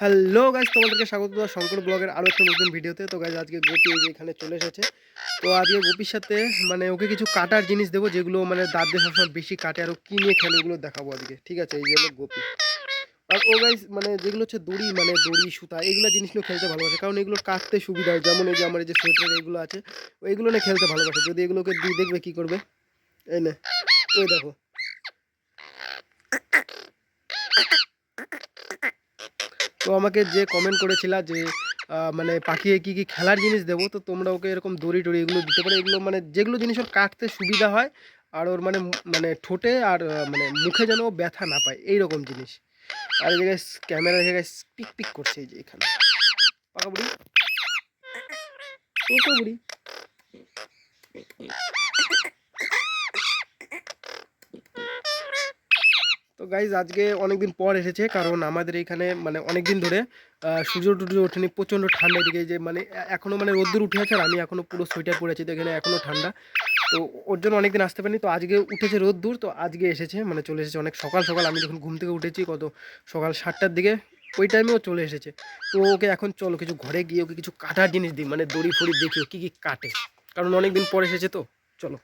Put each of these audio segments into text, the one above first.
Hello guys তোমাদেরকে স্বাগত দেওয়া শঙ্কর ব্লগের আরও একটা নতুন ভিডিওতে। তো গাইজ আজকে গোপি এখানে চলে এসেছে। তো আজকে গোপির সাথে মানে ওকে কিছু কাটার জিনিস দেবো, যেগুলো মানে দাঁত দিয়ে সবসময় বেশি কাটে, আর কী নিয়ে খেলে ওগুলো দেখাবো আজকে। ঠিক আছে, এই যে হলো গোপি। আর ও গাইজ মানে যেগুলো হচ্ছে দড়ি মানে দড়ি, সুতা, এগুলো জিনিস নিয়ে খেলতে ভালোবাসে। কারণ এগুলো কাটতে সুবিধা হয়। যেমন এই যে আমার এই যে সোয়েটার এইগুলো আছে এইগুলো নিয়ে খেলতে ভালোবাসে। যদি এগুলোকে দিয়ে দেখবে কী করবে? এই না ওই দেখো। তো আমাকে যে কমেন্ট করেছিলা যে মানে পাখি কি কি খেলার জিনিস দেবো, তো তোমরা ওকে এরকম দড়ি টড়ি এগুলো দিতে পারো। এগুলো মানে যেগুলো জিনিস ওর কাটতে সুবিধা হয় আর ওর মানে মানে ঠোঁটে আর মানে মুখে যেন ও ব্যথা না পায় এই রকম জিনিস। আর এই জায়গায় ক্যামেরা জায়গায় পিক পিক করছে এই যে এখানে। পাকা বুড়ি পাকা বুড়ি গাইজ আজকে অনেকদিন পর এসেছে, কারণ আমাদের এখানে মানে অনেক দিন ধরে সূর্য টুর্য ওঠেনি, প্রচণ্ড ঠান্ডা এদিকে যে মানে এ- এখনও মানে রোদ্দুর উঠে আছে আর আমি এখনও পুরো সোয়েটার পরেছি তো এখানে এখনও ঠান্ডা। তো ওর জন্য অনেকদিন আসতে পারিনি, তো আজকে উঠেছে রোদ্দুর, তো আজকে এসেছে মানে চলে এসেছে অনেক সকাল সকাল, আমি যখন ঘুম থেকে উঠেছি কত সকাল সাতটার দিকে, ওই টাইমেও চলে এসেছে। তো ওকে এখন চলো কিছু ঘরে গিয়ে ওকে কিছু কাটার জিনিস দিই মানে দড়ি ফড়ি দেখি কী কী কাটে। কারণ অনেক দিন পর এসেছে তো, চলো।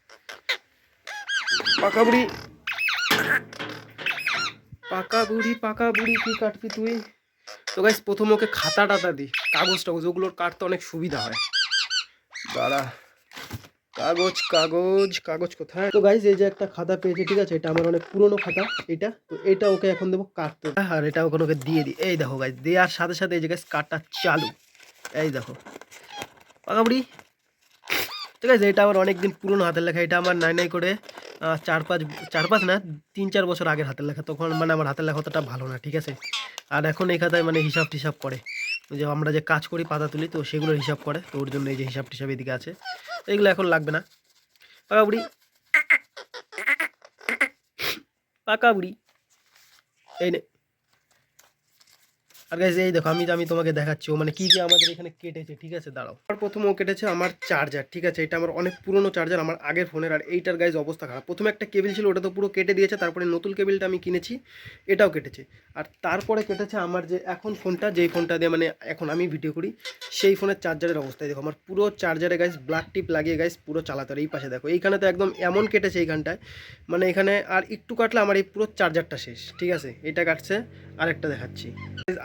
পাকা বুড়ি পাকা বুড়ি পাকা বুড়ি, কি কাটবি তুই? তো গাইস প্রথম ওকে খাতা টাতা দি, কাগজ টাগজ, ওগুলোর কাটতে অনেক সুবিধা হয়। দাঁড়া, কাগজ কাগজ কাগজ কোথায়? তো গাইস এই যে একটা খাতা পেয়েছে, ঠিক আছে? এটা আমার অনেক পুরনো খাতা, এটা। তো এটা ওকে এখন দেবো কাটতে। আর এটা ওখানে ওকে দিয়ে দিই এই দেখো গাইস দেওয়ার সাথে সাথে এই যে গাইস কাটটা চালু। এই দেখো। পাকা বুড়ি। ঠিক আছে এটা আমার অনেক দিন পুরনো হাতের লেখা, এটা আমার নাই নাই করে চার পাঁচ চার পাঁচ না, তিন চার বছর আগের হাতের লেখা। তখন মানে আমার হাতের লেখা অতটা ভালো না, ঠিক আছে? আর এখন এই খাতায় মানে হিসাব টিসাব করে। যে আমরা যে কাজ করি, পাতা তুলি, তো সেগুলোর হিসাব করে। তো ওর জন্য এই যে হিসাব টিসাব এদিকে আছে। এগুলো এখন লাগবে না। পাকা বুড়ি। পাকা বুড়ি। এই নে। আর গাইজ এই দেখো, আমি আমি তোমাকে দেখাচ্ছি, ও মানে কি কি আমাদের এখানে কেটেছে, ঠিক আছে? দাঁড়াও। আর প্রথম ও কেটেছে আমার চার্জার ঠিক আছে? এটা আমার অনেক পুরনো চার্জার আমার আগের ফোনের আর এইটার গাইজ অবস্থা খারাপ। প্রথমে একটা কেবিল ছিল, ওটা তো পুরো কেটে দিয়েছে, তারপরে নতুন কেবিলটা আমি কিনেছি, এটাও কেটেছে। আর তারপরে কেটেছে আমার যে এখন ফোনটা যেই ফোনটা দিয়ে মানে এখন আমি ভিডিও করি, সেই ফোনের চার্জারের অবস্থায়। দেখো, আমার পুরো চার্জারে গাইজ ব্ল্যাক টিপ লাগিয়ে গাইজ পুরো চালাতে এই পাশে দেখো, এইখানে তো একদম এমন কেটেছে এইখানটায় মানে এখানে আর একটু কাটলে আমার এই পুরো চার্জারটা শেষ, ঠিক আছে? এটা কাটছে, আরেকটা দেখাচ্ছি।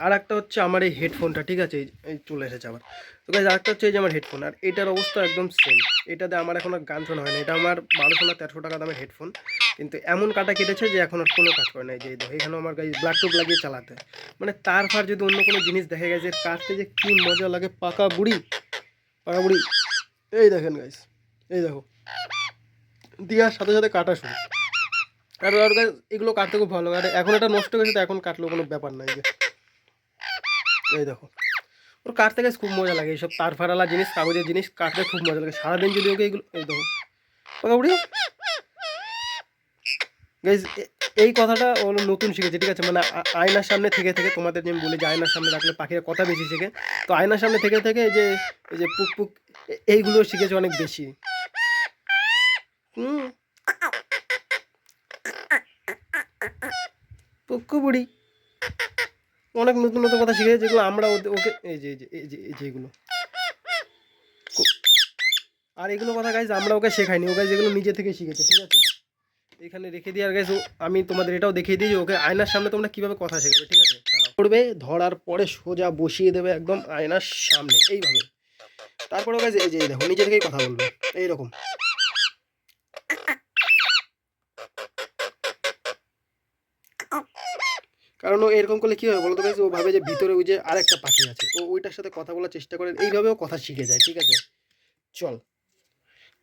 আর একটা হচ্ছে আমার এই হেডফোনটা, ঠিক আছে? এই- চলে এসেছে আবার। তো গাইজ আরেকটা হচ্ছে এই যে আমার হেডফোন, আর এটার অবস্থা একদম সেম এটাতে আমার এখন আর গান শোনা হয় না এটা আমার বারোশো না তেরোশো টাকা দামের হেডফোন। কিন্তু এমন কাটা কেটেছে যে এখন আর কোনো কাজ করে না যে দেখো এখানে আমার গাইজ ব্লাড টুপ লাগিয়ে চালাতে। মানে তার ফার যদি অন্য কোনো জিনিস দেখা গেছে কাটতে যে কী মজা লাগে, পাকা বুড়ি। পাকা বুড়ি। এই দেখেন গাইজ এই দেখো। দেওয়ার সাথে সাথে কাটা শুরু। আর এগুলো কাটতে খুব ভালো লাগে। আর এখন এটা নষ্ট হয়ে গেছে তো এখন কাটলেও কোনো ব্যাপার নাই। যে এই দেখো। ওর কাটতে গেছে খুব মজা লাগে এইসব তার ফারালা জিনিস, কাগজের জিনিস কাটতে খুব মজা লাগে। সারাদিন যদি ওকে এগুলো এই দেখো। মোটামুটি এই কথাটা ও নতুন শিখেছে, ঠিক আছে? মানে আয়নার সামনে থেকে থেকে তোমাদের যে বলি যে আয়নার সামনে রাখলে পাখিরা কথা বেশি শেখে। তো আয়নার সামনে থেকে থেকে যে, এই যে পুক পুক এইগুলো শিখেছে অনেক বেশি। হুম। পুক্কু বুড়ি অনেক নতুন নতুন কথা শিখেছে, যেগুলো আমরা ওকে, এই যে এই যে এই যে এগুলো। আর এগুলো কথা গাইজ আমরা ওকে শেখাইনি, ও গাইজ এগুলো নিজে থেকে শিখেছে, ঠিক আছে? এখানে রেখে দিয়ে আর গাইজ আমি তোমাদের এটাও দেখিয়ে দিই ওকে আয়নার সামনে তোমরা কীভাবে কথা শেখাবে, ঠিক আছে? করবে ধরার পরে সোজা বসিয়ে দেবে একদম আয়নার সামনে, এইভাবে। তারপরে গাইজ এই যে দেখো, নিজে থেকেই কথা বলবে, এইরকম। কারণ ও এরকম করলে কী হবে বলতো গাইজ ও ভাবে যে ভিতরে ওই যে আরেকটা পাখি আছে। ও ওইটার সাথে কথা বলার চেষ্টা করে, এইভাবেও কথা শিখে যায়, ঠিক আছে? চল।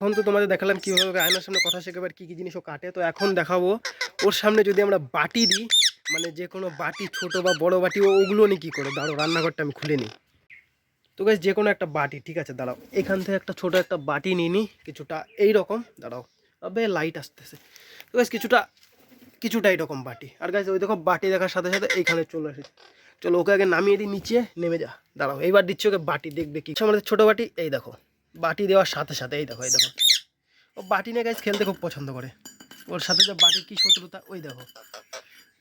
এখন তো তোমাদের দেখালাম কীভাবে আয়নার সামনে কথা শেখাবার কী কী জিনিস ও কাটে, তো এখন দেখাবো। ওর সামনে যদি আমরা বাটি দিই মানে যে কোনো বাটি, ছোট বা বড় বাটি, ও ওগুলো নিয়ে কী করে? দাঁড়ো রান্নাঘরটা আমি খুলে নিই। তো গাইজ যে কোনো একটা বাটি, ঠিক আছে? দাঁড়াও, এখান থেকে একটা ছোট একটা বাটি নিয়ে নিই, কিছুটা এই রকম দাঁড়াও। তবে লাইট আসতেছে। তো গাইজ কিছুটা কিছুটা এরকম বাটি। আর গাইজ ওই দেখো বাটি দেখার সাথে সাথে এইখানে চলে এসেছে চলো ওকে আগে নামিয়ে দিই, নিচে নেমে যা। দাঁড়াও, এইবার দিচ্ছি ওকে বাটি, দেখবে কি। আমাদের ছোটো বাটি, এই দেখো। বাটি দেওয়ার সাথে সাথে, এই দেখো এই দেখো। ও বাটি নিয়ে গাইজ খেলতে খুব পছন্দ করে। ওর সাথে যে বাটির কী শত্রুতা, ওই দেখো।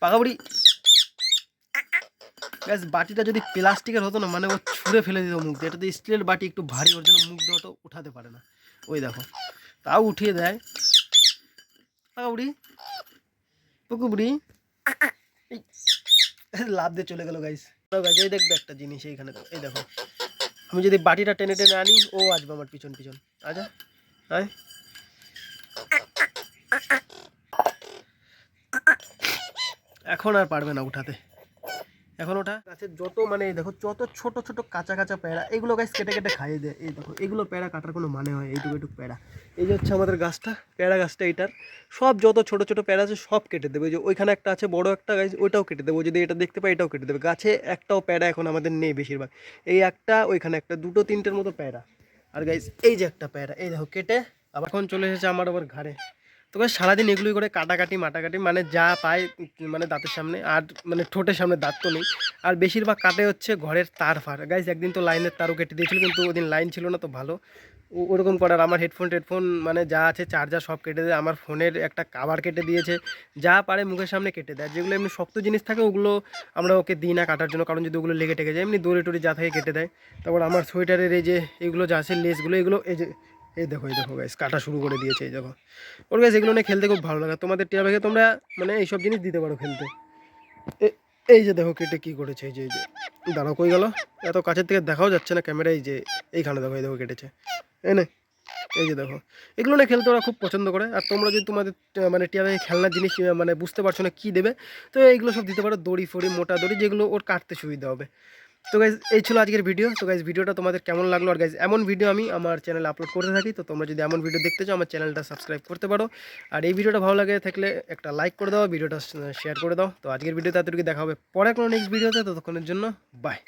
পাকাবুড়ি। গ্যাস বাটিটা যদি প্লাস্টিকের হতো না মানে ও ছুঁড়ে ফেলে দিত মুখ দিয়ে। এটা তো স্টিলের বাটি একটু ভারী, ওর জন্য মুখ দেওয়া তো উঠাতে পারে না। ওই দেখো। তাও উঠিয়ে দেয়। উড়ি পুকু লাভ দিয়ে চলে গেল গাইস গাইজ এই দেখবে একটা জিনিস এইখানে, এই দেখো। আমি যদি বাটিটা টেনে টেনে আনি, ও আসবে আমার পিছন পিছন। আচ্ছা হ্যাঁ এখন আর পারবে না উঠাতে। এখন ওটা? গাছের যত মানে দেখো, যত ছোট ছোট কাঁচা কাঁচা প্যাড়া এগুলো গাছ কেটে কেটে খাইয়ে দেয়। এই দেখো, এগুলো প্যাড়া কাটার কোনো মানে হয়, এইটুকু এইটুকু প্যাড়া এই যে হচ্ছে আমাদের গাছটা প্যাড়া গাছটা এইটার, সব যত ছোট ছোট প্যাড়া আছে সব কেটে দেবে। যে ওইখানে একটা আছে, বড় একটা গাছ, ওইটাও কেটে দেবো। যদি এটা দেখতে পাই, এটাও কেটে দেবে। গাছে একটাও প্যাড়া এখন আমাদের নেই বেশিরভাগ। এই একটা, ওইখানে একটা, দুটো তিনটের মতো প্যাড়া আর গাইজ এই যে একটা প্যাড়া এই দেখো, কেটে আবার এখন চলে এসেছে আমার আবার ঘাড়ে। তো গাছ সারাদিন এগুলোই করে কাটাকাটি, মাটাকাটি মানে যা পায় মানে দাঁতের সামনে, আর মানে ঠোঁটের সামনে দাঁত তো নেই। আর বেশিরভাগ কাটে হচ্ছে ঘরের তার ফার। গাইজ একদিন তো লাইনের তারও কেটে দিয়েছিল, কিন্তু ওদিন লাইন ছিল না তো ভালো। ওরকম করার আমার হেডফোন টেডফোন মানে যা আছে চার্জার সব কেটে দেয় আমার ফোনের একটা কাভার কেটে দিয়েছে। যা পারে মুখের সামনে কেটে দেয়। যেগুলো এমনি শক্ত জিনিস থাকে, ওগুলো আমরা ওকে দিই না কাটার জন্য, কারণ যদি ওগুলো লেগে টেকে যায়, এমনি দড়ি টড়ি যা থাকে কেটে দেয়। তারপর আমার সোয়েটারের এই যে, এগুলো যা আছে লেসগুলো এগুলো এই যে এই দেখো এই দেখো গাইস কাটা শুরু করে দিয়েছে এই দেখো। ওর গাইস এগুলো নিয়ে খেলতে খুব ভালো লাগে। তোমাদের টিয়া ব্যাগে তোমরা মানে এইসব জিনিস দিতে পারো খেলতে। এই যে দেখো কেটে কি করেছে, এই যে এই যে। দাঁড়াও, কই গেল? এত কাছের থেকে দেখাও যাচ্ছে না ক্যামেরায় যে, এইখানে দেখো, এই দেখো কেটেছে। এই নে, এই যে দেখো। এগুলো নিয়ে খেলতে ওরা খুব পছন্দ করে। আর তোমরা যদি তোমাদের মানে টিয়া খেলনার জিনিস মানে বুঝতে পারছ না কী দেবে, তো এইগুলো সব দিতে পারো, দড়ি, ফড়ি, মোটা দড়ি, যেগুলো ওর কাটতে সুবিধা হবে। তো গাইজ এই ছিল আজকের ভিডিও তো গাইজ ভিডিওটা তোমাদের কেমন লাগল? আর গাইজ এমন ভিডিও আমি আমার চ্যানেলে আপলোড করতে থাকি। তো তোমরা যদি এমন ভিডিও দেখতে চাও, আমার চ্যানেলটা সাবস্ক্রাইব করতে পারো। আর এই ভিডিওটা ভালো লাগে থাকলে একটা লাইক করে দাও ভিডিওটা শেয়ার করে দাও। তো আজকের ভিডিও তাদেরকে দেখা হবে পরে কোনো নেক্সট ভিডিওতে ততক্ষণের জন্য বাই